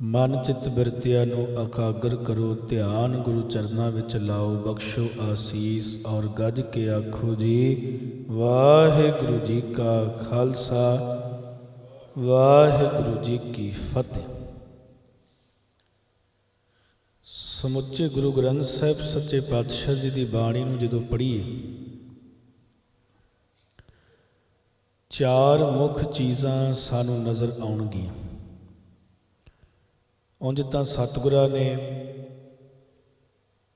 ਮਨ ਚਿਤ ਬਿਰਤਿਆ ਨੂੰ ਅਕਾਗਰ ਕਰੋ, ਧਿਆਨ ਗੁਰੂ ਚਰਨਾਂ ਵਿੱਚ ਲਾਓ, ਬਖਸ਼ੋ ਆਸੀਸ ਔਰ ਗੱਜ ਕੇ ਆਖੋ ਜੀ, ਵਾਹਿਗੁਰੂ ਜੀ ਕਾ ਖਾਲਸਾ, ਵਾਹਿਗੁਰੂ ਜੀ ਕੀ ਫਤਿਹ। ਸਮੁੱਚੇ ਗੁਰੂ ਗ੍ਰੰਥ ਸਾਹਿਬ ਸੱਚੇ ਪਾਤਸ਼ਾਹ ਜੀ ਦੀ ਬਾਣੀ ਨੂੰ ਜਦੋਂ ਪੜ੍ਹੀਏ, ਚਾਰ ਮੁੱਖ ਚੀਜ਼ਾਂ ਸਾਨੂੰ ਨਜ਼ਰ ਆਉਣਗੀਆਂ। ਉਂਝ ਤਾਂ ਸਤਿਗੁਰਾਂ ਨੇ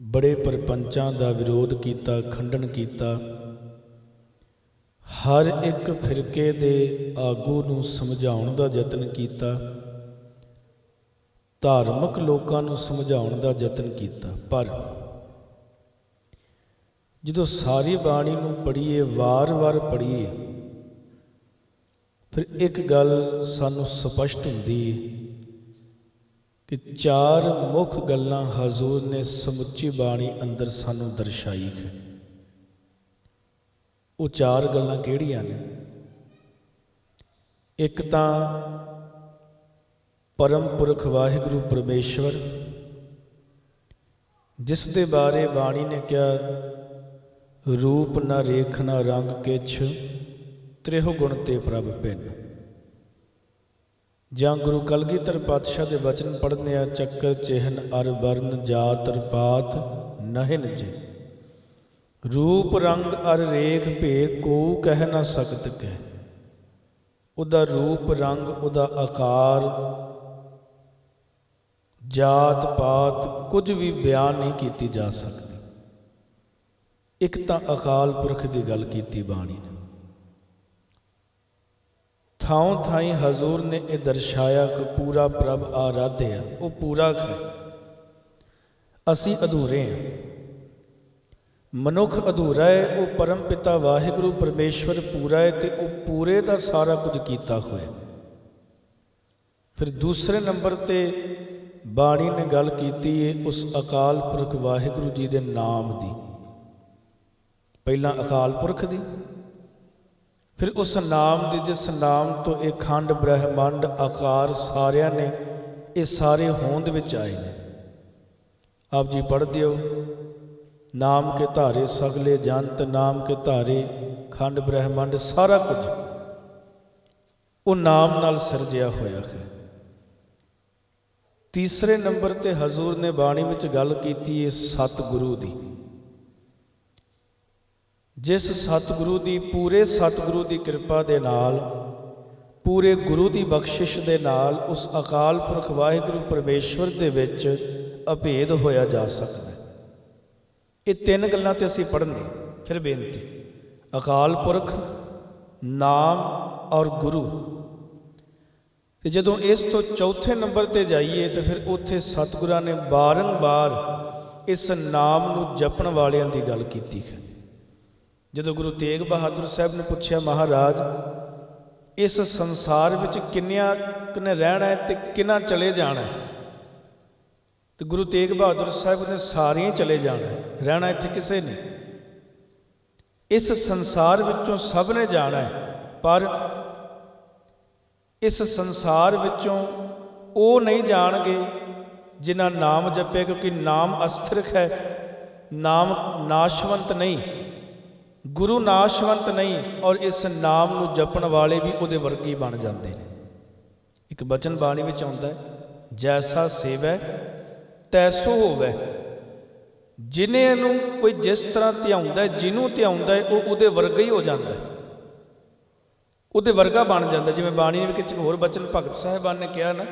ਬੜੇ ਪਰਪੰਚਾਂ ਦਾ ਵਿਰੋਧ ਕੀਤਾ, ਖੰਡਨ ਕੀਤਾ। ਹਰ ਇੱਕ ਫਿਰਕੇ ਦੇ ਆਗੂ ਨੂੰ ਸਮਝਾਉਣ ਦਾ ਯਤਨ ਕੀਤਾ। ਧਾਰਮਿਕ ਲੋਕਾਂ ਨੂੰ ਸਮਝਾਉਣ ਦਾ ਯਤਨ ਕੀਤਾ। ਪਰ ਜਦੋਂ ਸਾਰੀ ਬਾਣੀ ਨੂੰ ਪੜ੍ਹੀਏ, ਵਾਰ-ਵਾਰ ਪੜ੍ਹੀਏ, ਫਿਰ ਇੱਕ ਗੱਲ ਸਾਨੂੰ ਸਪਸ਼ਟ ਹੁੰਦੀ ਹੈ ਕਿ ਚਾਰ ਮੁੱਖ ਗੱਲਾਂ ਹਜ਼ੂਰ ਨੇ ਸਮੁੱਚੀ ਬਾਣੀ ਅੰਦਰ ਸਾਨੂੰ ਦਰਸਾਈ ਹੈ। ਉਹ ਚਾਰ ਗੱਲਾਂ ਕਿਹੜੀਆਂ ਨੇ? ਇੱਕ ਤਾਂ ਪਰਮ ਪੁਰਖ ਵਾਹਿਗੁਰੂ ਪਰਮੇਸ਼ਵਰ, ਜਿਸ ਦੇ ਬਾਰੇ ਬਾਣੀ ਨੇ ਕਿਹਾ, ਰੂਪ ਨਾ ਰੇਖ ਨਾ ਰੰਗ ਕਿਛ, ਤ੍ਰਿਹੁ ਗੁਣ ਤੇ ਪ੍ਰਭ ਭਿੰਨ। ਜਾਂ ਗੁਰੂ ਕਲਗੀਧਰ ਪਾਤਸ਼ਾਹ ਦੇ ਬਚਨ ਪੜ੍ਹਨੇ ਆ ਚੱਕਰ ਚਿਹਨ ਅਰ ਵਰਨ ਜਾਤ ਰਪਾਤ ਨਹਿਨ ਜੇ ਰੂਪ ਰੰਗ ਅਰ ਰੇਖ ਭੇ ਕੋ ਕਹਿ ਨਾ ਸਕਤ ਕਹਿ ਉਹਦਾ ਰੂਪ ਰੰਗ, ਉਹਦਾ ਆਕਾਰ, ਜਾਤ ਪਾਤ ਕੁਝ ਵੀ ਬਿਆਨ ਨਹੀਂ ਕੀਤੀ ਜਾ ਸਕਦੀ। ਇੱਕ ਤਾਂ ਅਕਾਲ ਪੁਰਖ ਦੀ ਗੱਲ ਕੀਤੀ ਬਾਣੀ ਨੇ। ਥਾਂ ਥਾਈ ਹਜ਼ੂਰ ਨੇ ਇਹ ਦਰਸਾਇਆ ਕਿ ਪੂਰਾ ਪ੍ਰਭ ਆਰਾਧਿਆ, ਉਹ ਪੂਰਾ ਹੈ। ਅਸੀਂ ਅਧੂਰੇ ਹਾਂ। ਮਨੁੱਖ ਅਧੂਰਾ ਹੈ, ਉਹ ਪਰਮ ਪਿਤਾ ਵਾਹਿਗੁਰੂ ਪਰਮੇਸ਼ਵਰ ਪੂਰਾ ਹੈ ਤੇ ਉਹ ਪੂਰੇ ਦਾ ਸਾਰਾ ਕੁਝ ਕੀਤਾ ਹੋਇਆ ਫਿਰ ਦੂਸਰੇ ਨੰਬਰ ਤੇ ਬਾਣੀ ਨੇ ਗੱਲ ਕੀਤੀ ਹੈ ਉਸ ਅਕਾਲ ਪੁਰਖ ਵਾਹਿਗੁਰੂ ਜੀ ਦੇ ਨਾਮ ਦੀ। ਪਹਿਲਾਂ ਅਕਾਲ ਪੁਰਖ ਦੀ ਫਿਰ ਉਸ ਨਾਮ ਦੀ ਜਿਸ ਨਾਮ ਤੋਂ ਇਹ ਖੰਡ ਬ੍ਰਹਿਮੰਡ ਆਕਾਰ ਸਾਰਿਆਂ ਨੇ, ਇਹ ਸਾਰੇ ਹੋਂਦ ਵਿੱਚ ਆਏ ਨੇ। ਆਪ ਜੀ ਪੜ੍ਹ ਦਿਓ। ਨਾਮ ਕੇ ਧਾਰੇ ਸਗਲੇ ਜੰਤ, ਨਾਮ ਕੇ ਧਾਰੇ ਖੰਡ ਬ੍ਰਹਿਮੰਡ, ਸਾਰਾ ਕੁਝ ਉਹ ਨਾਮ ਨਾਲ ਸਿਰਜਿਆ ਹੋਇਆ ਹੈ। ਤੀਸਰੇ ਨੰਬਰ ਤੇ ਹਜ਼ੂਰ ਨੇ ਬਾਣੀ ਵਿੱਚ ਗੱਲ ਕੀਤੀ ਹੈ ਸਤਿਗੁਰੂ ਦੀ। ਜਿਸ ਸਤਿਗੁਰੂ ਦੀ, ਪੂਰੇ ਸਤਿਗੁਰੂ ਦੀ ਕਿਰਪਾ ਦੇ ਨਾਲ, ਪੂਰੇ ਗੁਰੂ ਦੀ ਬਖਸ਼ਿਸ਼ ਦੇ ਨਾਲ ਉਸ ਅਕਾਲ ਪੁਰਖ ਵਾਹਿਗੁਰੂ ਪਰਮੇਸ਼ਵਰ ਦੇ ਵਿੱਚ ਅਭੇਦ ਹੋਇਆ ਜਾ ਸਕਦਾ ਹੈ। ਇਹ ਤਿੰਨ ਗੱਲਾਂ ਤੇ ਅਸੀਂ ਪੜ੍ਹਨੇ ਫਿਰ ਬੇਨਤੀ, ਅਕਾਲ ਪੁਰਖ, ਨਾਮ ਔਰ ਗੁਰੂ। ਤੇ ਜਦੋਂ ਇਸ ਤੋਂ ਚੌਥੇ ਨੰਬਰ ਤੇ ਜਾਈਏ ਤੇ ਫਿਰ ਉੱਥੇ ਸਤਿਗੁਰਾਂ ਨੇ ਬਾਰੰਬਾਰ ਇਸ ਨਾਮ ਨੂੰ ਜਪਣ ਵਾਲਿਆਂ ਦੀ ਗੱਲ ਕੀਤੀ ਹੈ। ਜਦੋਂ ਗੁਰੂ ਤੇਗ ਬਹਾਦਰ ਸਾਹਿਬ ਨੇ ਪੁੱਛਿਆ, ਮਹਾਰਾਜ, ਇਸ ਸੰਸਾਰ ਵਿੱਚ ਕਿੰਨਿਆਂ ਨੇ ਰਹਿਣਾ ਹੈ ਤੇ ਕਿੰਨਾ ਚਲੇ ਜਾਣਾ ਹੈ? ਤੇ ਗੁਰੂ ਤੇਗ ਬਹਾਦਰ ਸਾਹਿਬ ਨੇ ਸਾਰੀਆਂ ਚਲੇ ਜਾਣਾ ਹੈ। ਰਹਿਣਾ ਇੱਥੇ ਕਿਸੇ ਨੇ? ਇਸ ਸੰਸਾਰ ਵਿੱਚੋਂ ਸਭ ਨੇ ਜਾਣਾ ਹੈ, ਪਰ ਇਸ ਸੰਸਾਰ ਵਿੱਚੋਂ ਉਹ ਨਹੀਂ ਜਾਣਗੇ ਜਿਨ੍ਹਾਂ ਨਾਮ ਜਪਿਆ ਕਿਉਂਕਿ ਨਾਮ ਅਸਥਿਰ ਹੈ, ਨਾਮ ਨਾਸ਼ਵੰਤ ਨਹੀਂ। ਗੁਰੂ ਨਾਸ਼ਵੰਤ ਨਹੀਂ ਔਰ ਇਸ ਨਾਮ ਨੂੰ ਜਪਣ ਵਾਲੇ ਵੀ ਉਹਦੇ ਵਰਗੀ ਬਣ ਜਾਂਦੇ ਨੇ। ਇੱਕ ਬਚਨ ਬਾਣੀ ਵਿੱਚ ਆਉਂਦਾ ਹੈ, ਜੈਸਾ ਸੇਵੈ, ਤੈਸੋ ਹੋਵੇ। ਜਿਨੇ ਨੂੰ ਕੋਈ ਜਿਸ ਤਰ੍ਹਾਂ ਧਿਆਉਂਦਾ ਜਿਹਨੂੰ ਧਿਆਉਂਦਾ ਉਹ ਉਹਦੇ ਵਰਗਾ ਹੀ ਹੋ ਜਾਂਦਾ ਉਹਦੇ ਵਰਗਾ ਬਣ ਜਾਂਦਾ ਜਿਵੇਂ ਬਾਣੀ ਵਿੱਚ ਇੱਕ ਹੋਰ ਬਚਨ ਭਗਤ ਸਾਹਿਬਾਨ ਨੇ ਕਿਹਾ ਨਾ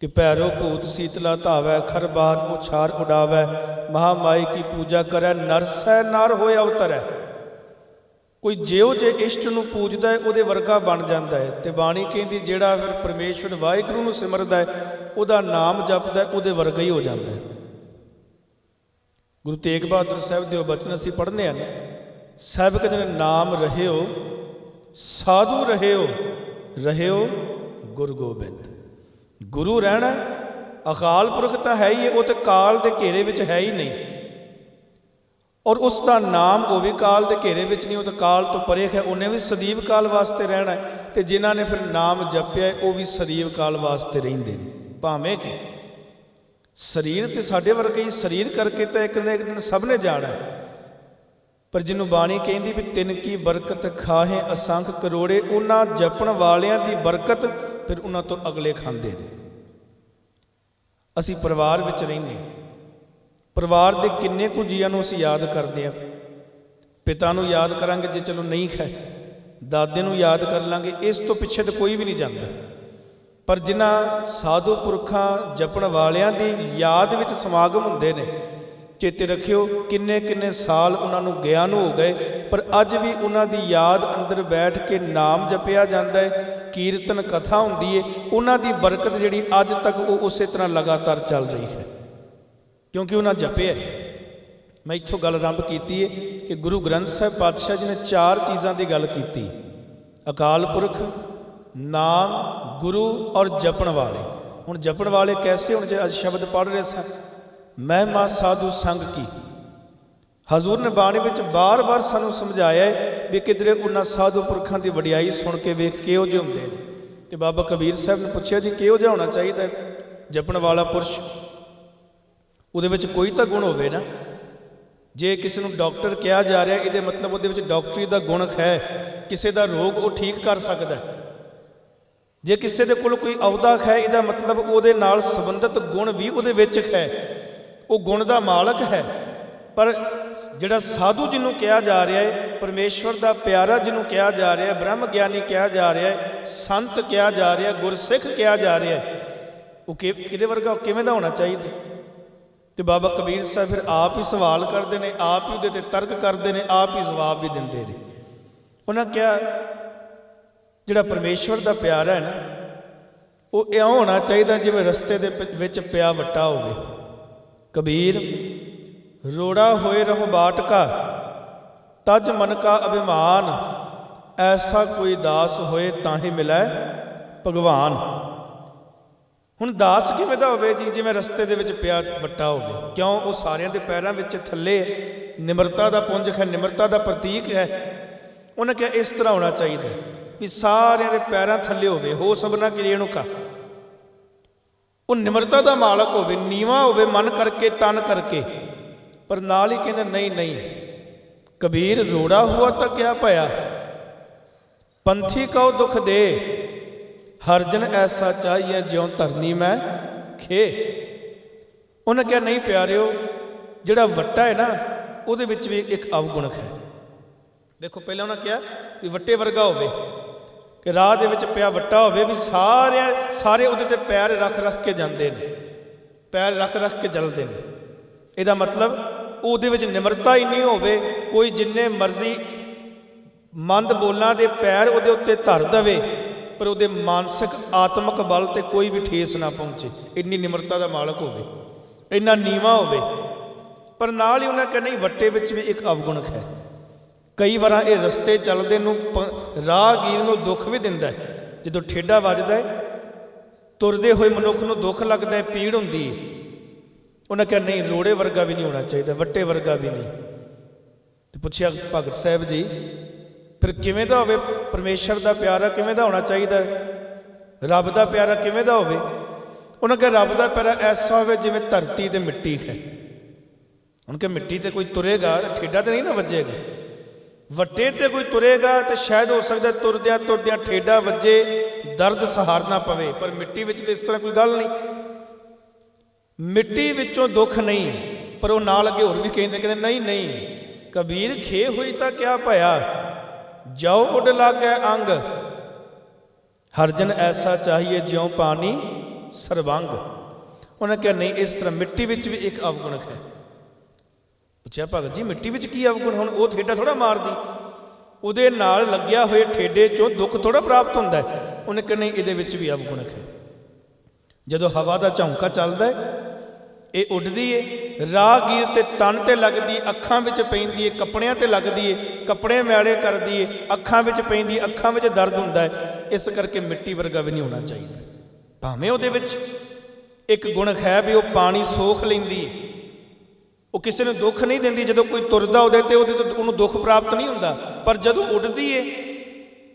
ਕਿ ਭੈਰੋ ਭੂਤ ਸੀਤਲਾ ਧਾਵੈ ਖਰਬਾਰ ਉਛਾਰ ਉਡਾਵੈ, ਮਹਾਮਾਈ ਕੀ ਪੂਜਾ ਕਰੈ ਨਰਸੈ ਨਰ ਹੋਇ ਅਵਤਰੈ ਕੋਈ ਜਿਉ ਜੇ ਇਸ਼ਟ ਨੂੰ ਪੂਜਦਾ ਹੈ, ਉਹਦੇ ਵਰਗਾ ਬਣ ਜਾਂਦਾ ਹੈ। ਤੇ ਬਾਣੀ ਕਹਿੰਦੀ, ਜਿਹੜਾ ਫਿਰ ਪਰਮੇਸ਼ਵਰ ਵਾਹਿਗੁਰੂ ਨੂੰ ਸਿਮਰਦਾ ਹੈ, ਉਹਦਾ ਨਾਮ ਜਪਦਾ ਹੈ, ਉਹਦੇ ਵਰਗਾ ਹੀ ਹੋ ਜਾਂਦਾ ਹੈ। ਗੁਰੂ ਤੇਗ ਬਹਾਦਰ ਸਾਹਿਬ ਦੇ ਉਹ ਬਚਨ ਅਸੀਂ ਪੜ੍ਹਨੇ ਹਨ ਸਾਹਿਬ ਕਹਿੰਦੇ ਨੇ, ਨਾਮ ਰਹਿਓ, ਸਾਧੂ ਰਹਿਓ ਰਹਿਓ ਗੁਰ ਗੋਬਿੰਦ। ਗੁਰੂ ਰਹਿਣਾ, ਅਕਾਲ ਪੁਰਖ ਤਾਂ ਹੈ ਹੀ ਹੈ ਉਹ ਤੇ ਕਾਲ ਦੇ ਘੇਰੇ ਵਿੱਚ ਹੈ ਹੀ ਨਹੀਂ। ਔਰ ਉਸ ਦਾ ਨਾਮ ਉਹ ਵੀ ਕਾਲ ਦੇ ਘੇਰੇ ਵਿੱਚ ਨਹੀਂ, ਉਹ ਤਾਂ ਕਾਲ ਤੋਂ ਪਰੇ ਹੈ। ਉਹਨੇ ਵੀ ਸਦੀਵ ਕਾਲ ਵਾਸਤੇ ਰਹਿਣਾ ਹੈ ਤੇ ਜਿਨ੍ਹਾਂ ਨੇ ਫਿਰ ਨਾਮ ਜਪਿਆ ਉਹ ਵੀ ਸਦੀਵ ਕਾਲ ਵਾਸਤੇ ਰਹਿੰਦੇ ਨੇ। ਭਾਵੇਂ ਕਿ ਸਰੀਰ ਤੇ ਸਾਡੇ ਵਰਗੇ ਹੀ ਸਰੀਰ ਕਰਕੇ ਤਾਂ ਇੱਕ ਨਾ ਇੱਕ ਦਿਨ ਸਭ ਨੇ ਜਾਣਾ ਪਰ ਜਿਹਨੂੰ ਬਾਣੀ ਕਹਿੰਦੀ ਵੀ ਤਿੰਨ ਕੀ ਬਰਕਤ ਖਾਹੇ ਅਸੰਖ ਕਰੋੜੇ, ਉਹਨਾਂ ਜਪਣ ਵਾਲਿਆਂ ਦੀ ਬਰਕਤ ਫਿਰ ਉਹਨਾਂ ਤੋਂ ਅਗਲੇ ਖਾਂਦੇ ਨੇ। ਅਸੀਂ ਪਰਿਵਾਰ ਵਿੱਚ ਰਹਿੰਦੇ ਪਰਿਵਾਰ ਦੇ ਕਿੰਨੇ ਕੁ ਜੀਆਂ ਨੂੰ ਅਸੀਂ ਯਾਦ ਕਰਦੇ ਆ ਪਿਤਾ ਨੂੰ ਯਾਦ ਕਰਾਂਗੇ ਜੇ ਚਲੋ ਨਹੀਂ ਖੈ, ਦਾਦੇ ਨੂੰ ਯਾਦ ਕਰ ਲਾਂਗੇ, ਇਸ ਤੋਂ ਪਿੱਛੇ ਤਾਂ ਕੋਈ ਵੀ ਨਹੀਂ ਜਾਂਦਾ। ਪਰ ਜਿਨ੍ਹਾਂ ਸਾਧੂ ਪੁਰਖਾਂ ਜਪਣ ਵਾਲਿਆਂ ਦੀ ਯਾਦ ਵਿੱਚ ਸਮਾਗਮ ਹੁੰਦੇ ਨੇ ਚੇਤੇ ਰੱਖਿਓ, ਕਿੰਨੇ ਕਿੰਨੇ ਸਾਲ ਉਹਨਾਂ ਨੂੰ ਗਿਆ ਨੂੰ ਹੋ ਗਏ, ਪਰ ਅੱਜ ਵੀ ਉਹਨਾਂ ਦੀ ਯਾਦ ਅੰਦਰ ਬੈਠ ਕੇ ਨਾਮ ਜਪਿਆ ਜਾਂਦਾ ਹੈ, ਕੀਰਤਨ ਕਥਾ ਹੁੰਦੀ ਹੈ ਉਹਨਾਂ ਦੀ ਬਰਕਤ ਜਿਹੜੀ ਅੱਜ ਤੱਕ ਉਹ ਉਸੇ ਤਰ੍ਹਾਂ ਲਗਾਤਾਰ ਚੱਲ ਰਹੀ ਹੈ। ਕਿਉਂਕਿ ਉਹਨਾਂ ਜਪਿਆ ਮੈਂ ਇੱਥੋਂ ਗੱਲ ਆਰੰਭ ਕੀਤੀ ਹੈ ਕਿ ਗੁਰੂ ਗ੍ਰੰਥ ਸਾਹਿਬ ਪਾਤਸ਼ਾਹ ਜੀ ਨੇ ਚਾਰ ਚੀਜ਼ਾਂ ਦੀ ਗੱਲ ਕੀਤੀ। ਅਕਾਲ ਪੁਰਖ, ਨਾਮ, ਗੁਰੂ ਔਰ ਜਪਣ ਵਾਲੇ। ਹੁਣ ਜਪਣ ਵਾਲੇ ਕੈਸੇ ਹੁਣ ਜੇ ਅੱਜ ਸ਼ਬਦ ਪੜ੍ਹ ਰਹੇ ਸਾਂ। ਮਹਿਮਾ ਸਾਧੂ ਸੰਗ ਕੀ? ਹਜ਼ੂਰ ਨੇ ਬਾਣੀ ਵਿੱਚ ਬਾਰ-ਬਾਰ ਸਾਨੂੰ ਸਮਝਾਇਆ ਹੈ ਵੀ ਕਿਧਰੇ ਉਹਨਾਂ ਸਾਧੂ ਪੁਰਖਾਂ ਦੀ ਵਡਿਆਈ ਸੁਣ ਕੇ ਵੇਖ ਕਿਹੋ ਜਿਹੇ ਹੁੰਦੇ ਨੇ। ਤੇ ਬਾਬਾ ਕਬੀਰ ਸਾਹਿਬ ਨੇ ਪੁੱਛਿਆ ਜੀ, ਕਿਹੋ ਜਿਹਾ ਹੋਣਾ ਚਾਹੀਦਾ ਹੈ? ਜਪਣ ਵਾਲਾ ਪੁਰਸ਼। ਉਹਦੇ ਵਿੱਚ ਕੋਈ ਤਾਂ ਗੁਣ ਹੋਵੇ ਨਾ। ਜੇ ਕਿਸੇ ਨੂੰ ਡਾਕਟਰ ਕਿਹਾ ਜਾ ਰਿਹਾ, ਇਹਦੇ ਮਤਲਬ ਉਹਦੇ ਵਿੱਚ ਡਾਕਟਰੀ ਦਾ ਗੁਣ ਹੈ। ਕਿਸੇ ਦਾ ਰੋਗ ਉਹ ਠੀਕ ਕਰ ਸਕਦਾ ਹੈ। ਜੇ ਕਿਸੇ ਦੇ ਕੋਲ ਕੋਈ ਅਹੁਦਾ ਹੈ, ਇਹਦਾ ਮਤਲਬ ਉਹਦੇ ਨਾਲ ਸੰਬੰਧਿਤ ਗੁਣ ਵੀ ਉਹਦੇ ਵਿੱਚ ਹੈ। ਉਹ ਗੁਣ ਦਾ ਮਾਲਕ ਹੈ। ਪਰ ਜਿਹੜਾ ਸਾਧੂ ਜਿਹਨੂੰ ਕਿਹਾ ਜਾ ਰਿਹਾ ਹੈ, ਪਰਮੇਸ਼ਵਰ ਦਾ ਪਿਆਰਾ ਜਿਹਨੂੰ ਕਿਹਾ ਜਾ ਰਿਹਾ ਹੈ ਬ੍ਰਹਮ ਗਿਆਨੀ ਕਿਹਾ ਜਾ ਰਿਹਾ ਹੈ, ਸੰਤ ਕਿਹਾ ਜਾ ਰਿਹਾ ਗੁਰਸਿੱਖ ਕਿਹਾ ਜਾ ਰਿਹਾ ਹੈ, ਉਹ ਕਿ- ਕਿਹਦੇ ਵਰਗਾ ਕਿਵੇਂ ਦਾ ਹੋਣਾ ਚਾਹੀਦਾ? ਤੇ ਬਾਬਾ ਕਬੀਰ ਸਾਹਿਬ ਫਿਰ ਆਪ ਹੀ ਸਵਾਲ ਕਰਦੇ ਨੇ, ਆਪ ਹੀ ਉਹਦੇ ਤੇ ਤਰਕ ਕਰਦੇ ਨੇ, ਆਪ ਹੀ ਜਵਾਬ ਵੀ ਦਿੰਦੇ ਨੇ। ਉਹਨਾਂ ਕਿਹਾ, ਜਿਹੜਾ ਪਰਮੇਸ਼ਵਰ ਦਾ ਪਿਆਰਾ ਹੈ ਨਾ, ਉਹ ਇਉਂ ਹੋਣਾ ਚਾਹੀਦਾ ਜਿਵੇਂ ਰਸਤੇ ਦੇ ਪ- ਵਿੱਚ ਪਿਆ ਵੱਟਾ ਹੋਵੇ। ਕਬੀਰ, ਰੋੜਾ ਹੋਏ ਰਹੋ ਬਾਟ ਕਾ ਤਜ ਮਨ ਕਾ ਅਭਿਮਾਨ, ਐਸਾ ਕੋਈ ਦਾਸ ਹੋਏ ਤਾਂ ਹੀ ਮਿਲੈ ਭਗਵਾਨ। ਹੁਣ ਦਾਸ ਕਿਵੇਂ ਦਾ ਹੋਵੇ ਜੀ, ਜਿਵੇਂ ਰਸਤੇ ਦੇ ਵਿੱਚ ਪਿਆ ਵੱਟਾ ਹੋਵੇ? ਕਿਉਂ ਉਹ ਸਾਰਿਆਂ ਦੇ ਪੈਰਾਂ ਵਿੱਚ ਥੱਲੇ ਨਿਮਰਤਾ ਦਾ ਪੁੰਜ ਹੈ, ਨਿਮਰਤਾ ਦਾ ਪ੍ਰਤੀਕ ਹੈ? ਉਹਨੇ ਕਿਹਾ ਇਸ ਤਰ੍ਹਾਂ ਹੋਣਾ ਚਾਹੀਦਾ ਵੀ ਸਾਰਿਆਂ ਦੇ ਪੈਰਾਂ ਥੱਲੇ ਹੋਵੇ, ਹੋ ਸਭਨਾ ਕੀ ਰੇਣੁਕਾ ਉਹ ਨਿਮਰਤਾ ਦਾ ਮਾਲਕ ਹੋਵੇ, ਨੀਵਾ ਹੋਵੇ, ਮਨ ਕਰਕੇ, ਤਨ ਕਰਕੇ। ਪਰ ਨਾਲ ਹੀ ਕਹਿੰਦੇ, ਨਹੀਂ ਨਹੀਂ, ਕਬੀਰ ਰੋੜਾ ਹੁਆ ਤਾਂ ਕਿਆ ਭਇਆ? ਪੰਥੀ ਕਉ ਦੁਖ ਦੇ? ਹਰਜਨ ਐਸਾ ਚਾਹੀਏ ਜਿਉ ਧਰਨੀ ਮੈਂ ਖੇ। ਉਹਨੇ ਕਿਹਾ, ਨਹੀਂ ਪਿਆਰਿਓ, ਜਿਹੜਾ ਵੱਟਾ ਹੈ ਨਾ, ਉਹਦੇ ਵਿੱਚ ਵੀ ਇੱਕ ਅਵਗੁਣਕ ਹੈ। ਦੇਖੋ, ਪਹਿਲਾਂ ਉਹਨਾਂ ਕਿਹਾ ਵੀ ਵੱਟੇ ਵਰਗਾ ਹੋਵੇ। ਕਿ ਰਾਹ ਦੇ ਵਿੱਚ ਪਿਆ ਵੱਟਾ ਹੋਵੇ ਵੀ ਸਾਰੇ ਸਾਰੇ ਉਹਦੇ ਤੇ ਪੈਰ ਰੱਖ ਰੱਖ ਕੇ ਜਾਂਦੇ ਨੇ। ਪੈਰ ਰੱਖ ਰੱਖ ਕੇ ਜਲਦੇ ਨੇ। ਇਹਦਾ ਮਤਲਬ ਉਹਦੇ ਵਿੱਚ ਨਿਮਰਤਾ ਹੀ ਨਹੀਂ ਹੋਵੇ, ਕੋਈ ਜਿੰਨੇ ਮਰਜ਼ੀ ਮੰਦ ਬੋਲਾਂ ਦੇ ਪੈਰ ਉਹਦੇ ਉੱਤੇ ਧਰ ਦਵੇ, ਪਰ ਉਹਦੇ ਮਾਨਸਿਕ ਆਤਮਿਕ ਬਲ ਤੇ ਕੋਈ ਵੀ ਠੇਸ ਨਾ ਪਹੁੰਚੇ। ਇੰਨੀ ਨਿਮਰਤਾ ਦਾ ਮਾਲਕ ਹੋਵੇ, ਇੰਨਾ ਨੀਵਾ ਹੋਵੇ। ਪਰ ਨਾਲ ਹੀ ਉਹਨਾਂ ਕਹਿੰਦੇ ਵੱਟੇ ਵਿੱਚ ਵੀ ਇੱਕ ਅਵਗੁਣਕ ਹੈ। ਕਈ ਵਾਰਾਂ ਇਹ ਰਸਤੇ ਚੱਲਦੇ ਨੂੰ ਪ- ਰਾਹਗੀਰ ਨੂੰ ਦੁੱਖ ਵੀ ਦਿੰਦਾ ਹੈ। ਜਦੋਂ ਠੇਡਾ ਵੱਜਦਾ ਹੈ, ਤੁਰਦੇ ਹੋਏ ਮਨੁੱਖ ਨੂੰ ਦੁੱਖ ਲੱਗਦਾ ਹੈ, ਪੀੜ ਹੁੰਦੀ ਹੈ। ਉਹਨਾਂ ਕਿਹਾ, ਨਹੀਂ, ਰੋੜੇ ਵਰਗਾ ਵੀ ਨਹੀਂ ਹੋਣਾ ਚਾਹੀਦਾ, ਵੱਟੇ ਵਰਗਾ ਵੀ ਨਹੀਂ। ਤੇ ਪੁੱਛਿਆ, ਭਗਤ ਸਾਹਿਬ ਜੀ, ਫਿਰ ਕਿਵੇਂ ਦਾ ਹੋਵੇ? ਪਰਮੇਸ਼ਰ ਦਾ ਪਿਆਰਾ ਕਿਵੇਂ ਦਾ ਹੋਣਾ ਚਾਹੀਦਾ ਰੱਬ ਦਾ ਪਿਆਰਾ ਕਿਵੇਂ ਦਾ ਹੋਵੇ? ਉਹਨਾਂ ਕਿਹਾ, ਰੱਬ ਦਾ ਪਿਆਰਾ ਐਸਾ ਹੋਵੇ ਜਿਵੇਂ ਧਰਤੀ ਤੇ ਮਿੱਟੀ ਹੈ। ਉਹਨਾਂ ਕਿ ਮਿੱਟੀ ਤੇ ਕੋਈ ਤੁਰੇਗਾ, ਠੇਡਾ ਤੇ ਨਹੀਂ ਨਾ ਵੱਜੇਗਾ? ਵੱਟੇ ਤੇ ਕੋਈ ਤੁਰੇਗਾ ਤੇ ਸ਼ਾਇਦ ਹੋ ਸਕਦਾ ਤੁਰਦਿਆਂ ਤੁਰਦਿਆਂ ਠੇਡਾ ਵੱਜੇ, ਦਰਦ ਸਹਾਰਨਾ ਪਵੇ, ਪਰ ਮਿੱਟੀ ਵਿੱਚ ਤੇ ਇਸ ਤਰ੍ਹਾਂ ਕੋਈ ਗੱਲ ਨਹੀਂ। ਮਿੱਟੀ ਵਿੱਚੋਂ ਦੁੱਖ ਨਹੀਂ, ਪਰ ਉਹ ਨਾਲ ਅੱਗੇ ਹੋਰ ਵੀ ਕਹਿੰਦੇ ਕਹਿੰਦੇ, ਨਹੀਂ ਨਹੀਂ, ਕਬੀਰ ਖੇ ਹੋਈ ਤਾਂ ਕਿਆ ਭਇਆ? ਜਾਓ ਉੱਡ ਲਾਗੈ ਅੰਗ। ਹਰਜਨ ਐਸਾ ਚਾਹੀਏ ਜਿਉ ਪਾਣੀ ਸਰਵੰਗ। ਉਹਨੇ ਕਿਹਾ, ਨਹੀਂ, ਇਸ ਤਰ੍ਹਾਂ ਮਿੱਟੀ ਵਿੱਚ ਵੀ ਇੱਕ ਅਵਗੁਣਕ ਹੈ। ਪੁੱਛਿਆ, ਭਗਤ ਜੀ, ਮਿੱਟੀ ਵਿੱਚ ਕੀ ਅਵਗੁਣ ਹੁਣ ਉਹ ਠੇਡਾ ਥੋੜਾ ਮਾਰਦੀ। ਉਹਦੇ ਨਾਲ ਲੱਗਿਆ ਹੋਏ ਠੇਡੇ ਚੋਂ ਦੁੱਖ ਥੋੜਾ ਪ੍ਰਾਪਤ ਹੁੰਦਾ ਹੈ। ਉਹਨੇ ਕਹਿੰਦੇ ਇਹਦੇ ਵਿੱਚ ਵੀ ਅਵਗੁਣਕ ਹੈ ਜਦੋਂ ਹਵਾ ਦਾ ਝੌਂਕਾ ਚੱਲਦਾ ਹੈ, ਇਹ ਉੱਡਦੀ ਏ, ਰਾਹਗੀਰ ਤੇ ਤਨ ਤੇ ਲੱਗਦੀ ਅੱਖਾਂ ਵਿੱਚ ਪੈਂਦੀ ਏ, ਕੱਪੜਿਆਂ ਤੇ ਲੱਗਦੀ ਏ ਕੱਪੜੇ ਮੈਲੇ ਕਰਦੀ ਏ, ਅੱਖਾਂ ਵਿੱਚ ਪੈਂਦੀ ਅੱਖਾਂ ਵਿੱਚ ਦਰਦ ਹੁੰਦਾ ਹੈ। ਇਸ ਕਰਕੇ ਮਿੱਟੀ ਵਰਗਾ ਵੀ ਨਹੀਂ ਹੋਣਾ ਚਾਹੀਦਾ। ਭਾਵੇਂ ਉਹਦੇ ਵਿੱਚ ਇੱਕ ਗੁਣ ਹੈ ਵੀ ਉਹ ਪਾਣੀ ਸੋਖ ਲੈਂਦੀ ਏ ਉਹ ਕਿਸੇ ਨੂੰ ਦੁੱਖ ਨਹੀਂ ਦਿੰਦੀ, ਜਦੋਂ ਕੋਈ ਤੁਰਦਾ ਉਹਦੇ ਤੇ, ਉਹਦੇ ਤੋਂ ਉਹਨੂੰ ਦੁੱਖ ਪ੍ਰਾਪਤ ਨਹੀਂ ਹੁੰਦਾ। ਪਰ ਜਦੋਂ ਉੱਡਦੀ ਏ,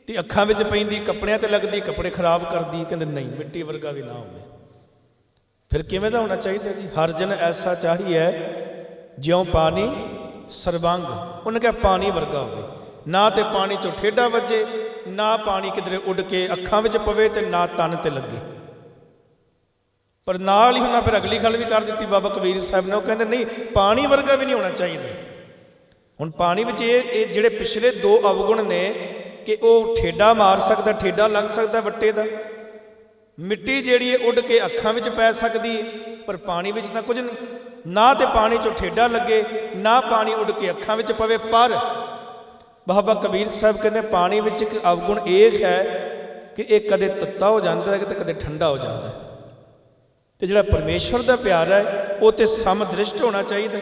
ਤੇ ਅੱਖਾਂ ਵਿੱਚ ਪੈਂਦੀ, ਕੱਪੜਿਆਂ ਤੇ ਲੱਗਦੀ, ਕੱਪੜੇ ਖਰਾਬ ਕਰਦੀ, ਕਹਿੰਦੇ ਨਹੀਂ, ਮਿੱਟੀ ਵਰਗਾ ਵੀ ਨਾ ਹੋਵੇ। ਫਿਰ ਕਿਵੇਂ ਦਾ ਹੋਣਾ ਚਾਹੀਦਾ ਜੀ? ਹਰ ਜਨ ਐਸਾ ਚਾਹੀਏ, ਜਿਉਂ ਪਾਣੀ ਸਰਵੰਗ। ਉਹਨੇ ਕਿਹਾ, ਪਾਣੀ ਵਰਗਾ ਹੋਵੇ। ਨਾ ਤੇ ਪਾਣੀ ਚੋਂ ਠੇਡਾ ਵੱਜੇ, ਨਾ ਪਾਣੀ ਕਿਧਰੇ ਉੱਡ ਕੇ ਅੱਖਾਂ ਵਿੱਚ ਪਵੇ ਤੇ ਨਾ ਤਨ ਤੇ ਲੱਗੇ। ਪਰ ਨਾਲ ਹੀ ਉਹਨਾਂ ਫਿਰ ਅਗਲੀ ਗੱਲ ਵੀ ਕਰ ਦਿੱਤੀ ਬਾਬਾ ਕਬੀਰ ਸਾਹਿਬ ਨੇ। ਉਹ ਕਹਿੰਦੇ, ਨਹੀਂ, ਪਾਣੀ ਵਰਗਾ ਵੀ ਨਹੀਂ ਹੋਣਾ ਚਾਹੀਦਾ। ਹੁਣ ਪਾਣੀ ਵਿੱਚ ਇਹ ਇਹ ਜਿਹੜੇ ਪਿਛਲੇ ਦੋ ਅਵਗੁਣ ਨੇ ਕਿ ਉਹ ਠੇਡਾ ਮਾਰ ਸਕਦਾ, ਠੇਡਾ ਲੱਗ ਸਕਦਾ ਵੱਟੇ ਦਾ। ਮਿੱਟੀ ਜਿਹੜੀ ਹੈ, ਉੱਡ ਕੇ ਅੱਖਾਂ ਵਿੱਚ ਪੈ ਸਕਦੀ ਹੈ, ਪਰ ਪਾਣੀ ਵਿੱਚ ਤਾਂ ਕੁਝ ਨਹੀਂ। ਨਾ ਤੇ ਪਾਣੀ 'ਚੋਂ ਠੇਡਾ ਲੱਗੇ, ਨਾ ਪਾਣੀ ਉੱਡ ਕੇ ਅੱਖਾਂ ਵਿੱਚ ਪਵੇ, ਪਰ ਬਾਬਾ ਕਬੀਰ ਸਾਹਿਬ ਕਹਿੰਦੇ, ਪਾਣੀ ਵਿੱਚ ਇੱਕ ਅਵਗੁਣ ਇਹ ਹੈ ਕਿ ਇਹ ਕਦੇ ਤੱਤਾ ਹੋ ਜਾਂਦਾ ਹੈ ਤੇ ਕਦੇ ਠੰਡਾ ਹੋ ਜਾਂਦਾ ਹੈ। ਤੇ ਜਿਹੜਾ ਪਰਮੇਸ਼ਵਰ ਦਾ ਪਿਆਰ ਹੈ, ਉਹ ਤੇ ਸਮਦ੍ਰਿਸ਼ਟ ਹੋਣਾ ਚਾਹੀਦਾ।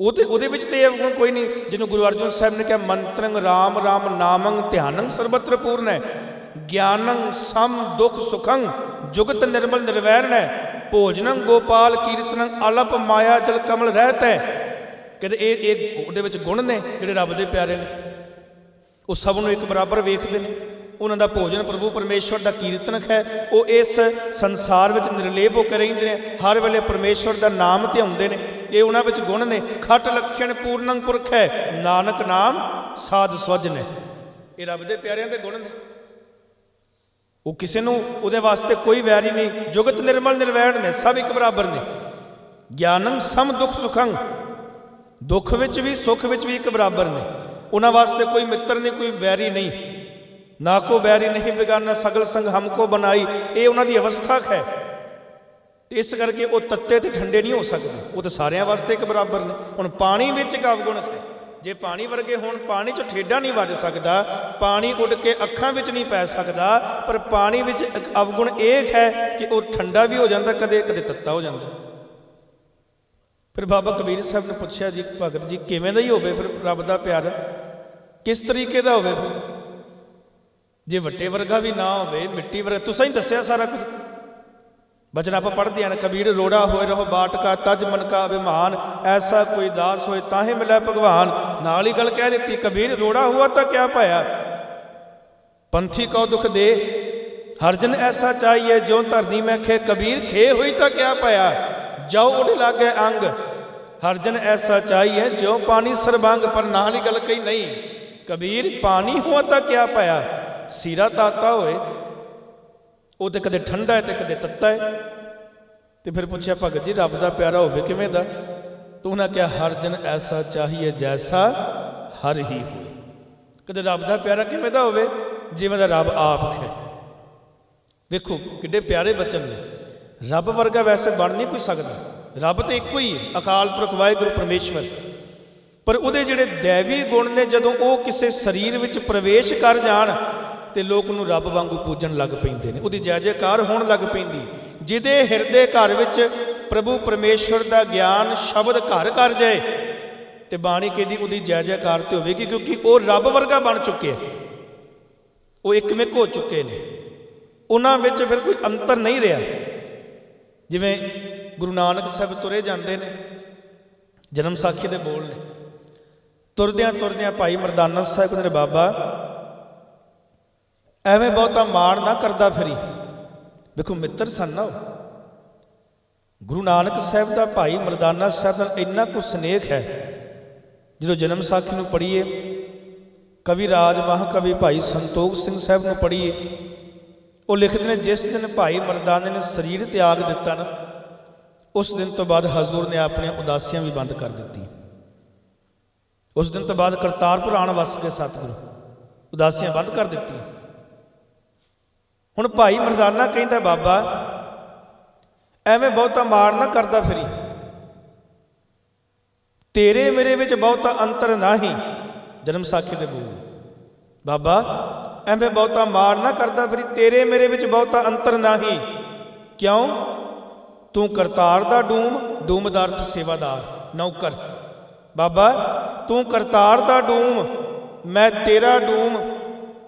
ਉਹ ਤੇ ਉਹਦੇ ਵਿੱਚ ਤੇ ਇਹ ਅਵਗੁਣ ਕੋਈ ਨਹੀਂ, ਜਿਹਨੂੰ ਗੁਰੂ ਅਰਜਨ ਸਾਹਿਬ ਨੇ ਕਿਹਾ ਮੰਤਰੰਗ ਰਾਮ ਰਾਮ ਨਾਮੰ ਧਿਆਨੰ ਸਰਬਤਰ ਪੂਰਨ ਹੈ। ਗਿਆਨੰ ਸਮ ਦੁਖ ਸੁਖੰ, ਜੁਗਤ ਨਿਰਮਲ ਨਿਰਵੈਰਣ ਹੈ। ਭੋਜਨੰ ਗੋਪਾਲ ਕੀਰਤਨੰ ਅਲਪ ਮਾਇਆ ਜਲ ਕਮਲ ਰਹਿਤ ਹੈ। ਕਹਿੰਦੇ ਇਹ ਇਹ ਉਹਦੇ ਵਿੱਚ ਗੁਣ ਨੇ, ਜਿਹੜੇ ਰੱਬ ਦੇ ਪਿਆਰੇ ਨੇ। ਉਹ ਸਭ ਨੂੰ ਇੱਕ ਬਰਾਬਰ ਵੇਖਦੇ ਨੇ। ਉਹਨਾਂ ਦਾ ਭੋਜਨ ਪ੍ਰਭੂ ਪਰਮੇਸ਼ਵਰ ਦਾ ਕੀਰਤਨਕ ਹੈ। ਉਹ ਇਸ ਸੰਸਾਰ ਵਿੱਚ ਨਿਰਲੇਪ ਹੋ ਕੇ ਰਹਿੰਦੇ ਨੇ। ਹਰ ਵੇਲੇ ਪਰਮੇਸ਼ਵਰ ਦਾ ਨਾਮ ਧਿਆਉਂਦੇ ਨੇ। ਇਹ ਉਹਨਾਂ ਵਿੱਚ ਗੁਣ ਨੇ। ਖਟ ਲਖਣ ਪੂਰਨੰ ਪੁਰਖ ਹੈ। ਨਾਨਕ ਨਾਮ ਸਾਧ ਸਵਜ ਨੇ ਇਹ ਰੱਬ ਦੇ ਪਿਆਰਿਆਂ ਦੇ ਗੁਣ ਨੇ। ਉਹ ਕਿਸੇ ਨੂੰ ਉਹਦੇ ਵਾਸਤੇ ਕੋਈ ਵੈਰੀ ਨਹੀਂ। ਜੁਗਤ ਨਿਰਮਲ ਨਿਰਵੈਣ ਨੇ। ਸਭ ਇੱਕ ਬਰਾਬਰ ਨੇ। ਗਿਆਨੰ ਸਮ ਦੁਖ ਸੁਖੰ। ਦੁੱਖ ਵਿੱਚ ਵੀ, ਸੁੱਖ ਵਿੱਚ ਵੀ ਇੱਕ ਬਰਾਬਰ ਨੇ। ਉਹਨਾਂ ਵਾਸਤੇ ਕੋਈ ਮਿੱਤਰ ਨਹੀਂ, ਕੋਈ ਵੈਰੀ ਨਹੀਂ। ਨਾ ਕੋ ਬੈਰੀ ਨਹੀਂ ਬਿਗਾਨਾ ਸਗਲ ਸੰਗ ਹਮਕੋ ਬਣਾਈ। ਇਹ ਉਹਨਾਂ ਦੀ ਅਵਸਥਾ ਹੈ ਇਸ ਕਰਕੇ ਉਹ ਤੱਤੇ ਤੇ ਠੰਡੇ ਨਹੀਂ ਹੋ ਸਕਦੇ। ਉਹ ਤਾਂ ਸਾਰਿਆਂ ਵਾਸਤੇ ਇੱਕ ਬਰਾਬਰ ਨੇ। ਹੁਣ ਪਾਣੀ ਵਿੱਚ ਇੱਕ ਅਵਗੁਣ ਹੈ ਜੇ ਪਾਣੀ ਵਰਗੇ ਹੋਣ, ਪਾਣੀ 'ਚ ਠੇਡਾ ਨਹੀਂ ਵੱਜ ਸਕਦਾ। ਪਾਣੀ ਉੱਡ ਕੇ ਅੱਖਾਂ ਵਿੱਚ ਨਹੀਂ ਪੈ ਸਕਦਾ। ਪਰ ਪਾਣੀ ਵਿੱਚ ਇੱਕ ਅਵਗੁਣ ਇਹ ਹੈ ਕਿ ਉਹ ਠੰਡਾ ਵੀ ਹੋ ਜਾਂਦਾ, ਕਦੇ ਕਦੇ ਤੱਤਾ ਹੋ ਜਾਂਦਾ। ਫਿਰ ਬਾਬਾ ਕਬੀਰ ਸਾਹਿਬ ਨੇ ਪੁੱਛਿਆ ਜੀ, ਭਗਤ ਜੀ ਕਿਵੇਂ ਦਾ ਹੀ ਹੋਵੇ ਫਿਰ ਰੱਬ ਦਾ ਪਿਆਰ? ਕਿਸ ਤਰੀਕੇ ਦਾ ਹੋਵੇ ਫਿਰ? ਜੇ ਵੱਟੇ ਵਰਗਾ ਵੀ ਨਾ ਹੋਵੇ, ਮਿੱਟੀ ਵਰਗਾ, ਤੁਸੀਂ ਹੀ ਦੱਸਿਆ ਸਾਰਾ ਕੁਝ। ਬਚਨ ਆਪਾਂ ਪੜ੍ਹਦੇ ਹਨ ਕਬੀਰ ਰੋੜਾ ਹੋਏ ਰਹੋ, ਬਾਟ ਕਾ ਤਜ ਮਨ ਕਾ ਅਭਿਮਾਨ, ਐਸਾ ਕੋਈ ਦਾਸ ਹੋਏ ਤਾਂ ਹੀ ਮਿਲੇ ਭਗਵਾਨ। ਨਾਲ ਹੀ ਗੱਲ ਕਹਿ ਦਿੱਤੀ, ਕਬੀਰ ਰੋੜਾ ਹੁਆ ਤਾਂ ਕਿਆ ਪਾਇਆ? ਪੰਥੀ ਕੋ ਦੁਖ ਦੇ ਹਰਜਨ ਐਸਾ ਚਾਹੀਏ ਜੋ ਧਰਨੀ ਮੈਂ ਖੇ, ਕਬੀਰ ਖੇ ਹੋਈ ਤਾਂ ਕਿਆ ਪਾਇਆ? ਜਾਓ ਉਹਦੇ ਲਾਗੇ ਅੰਗ ਹਰਜਨ ਐਸਾ ਚਾਹੀਏ ਜੋ ਪਾਣੀ ਸਰਬੰਗ ਪਰ ਨਾਲ ਹੀ ਗੱਲ ਕਹੀ ਨਹੀਂ, ਕਬੀਰ ਪਾਣੀ ਹੁਆ ਤਾਂ ਕਿਆ ਪਾਇਆ? ਸੀਰਾ ਤਾਤਾ ਹੋਏ, ਉਹ ਤੇ ਕਦੇ ਠੰਡਾ ਹੈ ਤੇ ਕਦੇ ਤੱਤਾ ਹੈ। ਤੇ ਫਿਰ ਪੁੱਛਿਆ, ਭਗਤ ਜੀ, ਰੱਬ ਦਾ ਪਿਆਰਾ ਹੋਵੇ ਕਿਵੇਂ ਦਾ? ਤੂੰ ਉਹਨਾਂ ਕਿਹਾ, ਹਰ ਜਨ ਐਸਾ ਚਾਹੀਏ ਜੈਸਾ ਹਰ ਹੀ ਹੋਏ। ਕਦੇ ਰੱਬ ਦਾ ਪਿਆਰਾ ਕਿਵੇਂ ਦਾ ਹੋਵੇ? ਜਿਵੇਂ ਦਾ ਰੱਬ ਆਪ ਹੈ ਵੇਖੋ, ਕਿੱਡੇ ਪਿਆਰੇ ਬਚਨ ਨੇ। ਰੱਬ ਵਰਗਾ ਵੈਸੇ ਬਣ ਨਹੀਂ ਕੋਈ ਸਕਦਾ। ਰੱਬ ਤੇ ਇੱਕੋ ਹੀ ਹੈ, ਅਕਾਲ ਪੁਰਖ, ਵਾਹਿਗੁਰੂ, ਪਰਮੇਸ਼ਵਰ। ਪਰ ਉਹਦੇ ਜਿਹੜੇ ਦੇਵੀ ਗੁਣ ਨੇ, ਜਦੋਂ ਉਹ ਕਿਸੇ ਸਰੀਰ ਵਿੱਚ ਪ੍ਰਵੇਸ਼ ਕਰ ਜਾਣ ਤੇ ਲੋਕ ਨੂੰ ਰੱਬ ਵਾਂਗੂ ਪੂਜਣ ਲੱਗ ਪੈਂਦੇ ਨੇ। ਉਹਦੀ ਜੈ ਜੈਕਾਰ ਹੋਣ ਲੱਗ ਪੈਂਦੀ। ਜਿਹਦੇ ਹਿਰਦੇ ਘਰ ਵਿੱਚ ਪ੍ਰਭੂ ਪਰਮੇਸ਼ਵਰ ਦਾ ਗਿਆਨ ਸ਼ਬਦ ਘਰ ਘਰ ਜਾਏ, ਤੇ ਬਾਣੀ ਕਹਿੰਦੀ ਉਹਦੀ ਜੈ ਜੈਕਾਰ ਤੇ ਹੋਵੇਗੀ, ਕਿਉਂਕਿ ਉਹ ਰੱਬ ਵਰਗਾ ਬਣ ਚੁੱਕੇ ਉਹ ਇੱਕਮਿਕ ਹੋ ਚੁੱਕੇ ਨੇ। ਉਹਨਾਂ ਵਿੱਚ ਫਿਰ ਕੋਈ ਅੰਤਰ ਨਹੀਂ ਰਿਹਾ। ਜਿਵੇਂ ਗੁਰੂ ਨਾਨਕ ਸਾਹਿਬ ਤੁਰੇ ਜਾਂਦੇ ਨੇ, ਜਨਮ ਸਾਖੀ ਦੇ ਬੋਲ ਨੇ। ਤੁਰਦਿਆਂ ਤੁਰਦਿਆਂ ਭਾਈ ਮਰਦਾਨਾ ਸਾਹਿਬ ਕਹਿੰਦੇ ਬਾਬਾ ਐਵੇਂ ਬਹੁਤਾ ਮਾਣ ਨਾ ਕਰਦਾ ਫਿਰੀ। ਵੇਖੋ ਮਿੱਤਰ ਸਨ ਨਾ ਉਹ ਗੁਰੂ ਨਾਨਕ ਸਾਹਿਬ ਦਾ ਭਾਈ ਮਰਦਾਨਾ ਸਾਹਿਬ ਨਾਲ ਇੰਨਾ ਕੁ ਸਨੇਹ ਹੈ। ਜਦੋਂ ਜਨਮ ਸਾਖੀ ਨੂੰ ਪੜ੍ਹੀਏ, ਕਵੀ ਰਾਜ ਮਹਾਕਵੀ ਭਾਈ ਸੰਤੋਖ ਸਿੰਘ ਸਾਹਿਬ ਨੂੰ ਪੜ੍ਹੀਏ, ਉਹ ਲਿਖਦੇ ਨੇ, ਜਿਸ ਦਿਨ ਭਾਈ ਮਰਦਾਨੇ ਨੇ ਸਰੀਰ ਤਿਆਗ ਦਿੱਤਾ ਨਾ, ਉਸ ਦਿਨ ਤੋਂ ਬਾਅਦ ਹਜ਼ੂਰ ਨੇ ਆਪਣੀਆਂ ਉਦਾਸੀਆਂ ਵੀ ਬੰਦ ਕਰ ਦਿੱਤੀਆਂ। ਉਸ ਦਿਨ ਤੋਂ ਬਾਅਦ ਕਰਤਾਰਪੁਰ ਆਣ ਵਸ ਕੇ ਸਤਿਗੁਰੂ, ਉਦਾਸੀਆਂ ਬੰਦ ਕਰ ਦਿੱਤੀਆਂ। ਹੁਣ ਭਾਈ ਮਰਦਾਨਾ ਕਹਿੰਦਾ, ਬਾਬਾ, ਐਵੇਂ ਬਹੁਤਾ ਮਾਰ ਨਾ ਕਰਦਾ ਫਿਰੀ। ਤੇਰੇ ਮੇਰੇ ਵਿੱਚ ਬਹੁਤਾ ਅੰਤਰ ਨਹੀਂ। ਜਨਮ ਸਾਖੀ ਦੇ ਬੋਲ ਬਾਬਾ, ਐਵੇਂ ਬਹੁਤਾ ਮਾਰ ਨਾ ਕਰਦਾ ਫਿਰੀ, ਤੇਰੇ ਮੇਰੇ ਵਿੱਚ ਬਹੁਤਾ ਅੰਤਰ ਨਹੀਂ। ਕਿਉਂ? ਤੂੰ ਕਰਤਾਰ ਦਾ ਡੂਮ ਡੂਮ ਦਾ ਅਰਥ ਸੇਵਾਦਾਰ, ਨੌਕਰ। ਬਾਬਾ, ਤੂੰ ਕਰਤਾਰ ਦਾ ਡੂਮ, ਮੈਂ ਤੇਰਾ ਡੂਮ,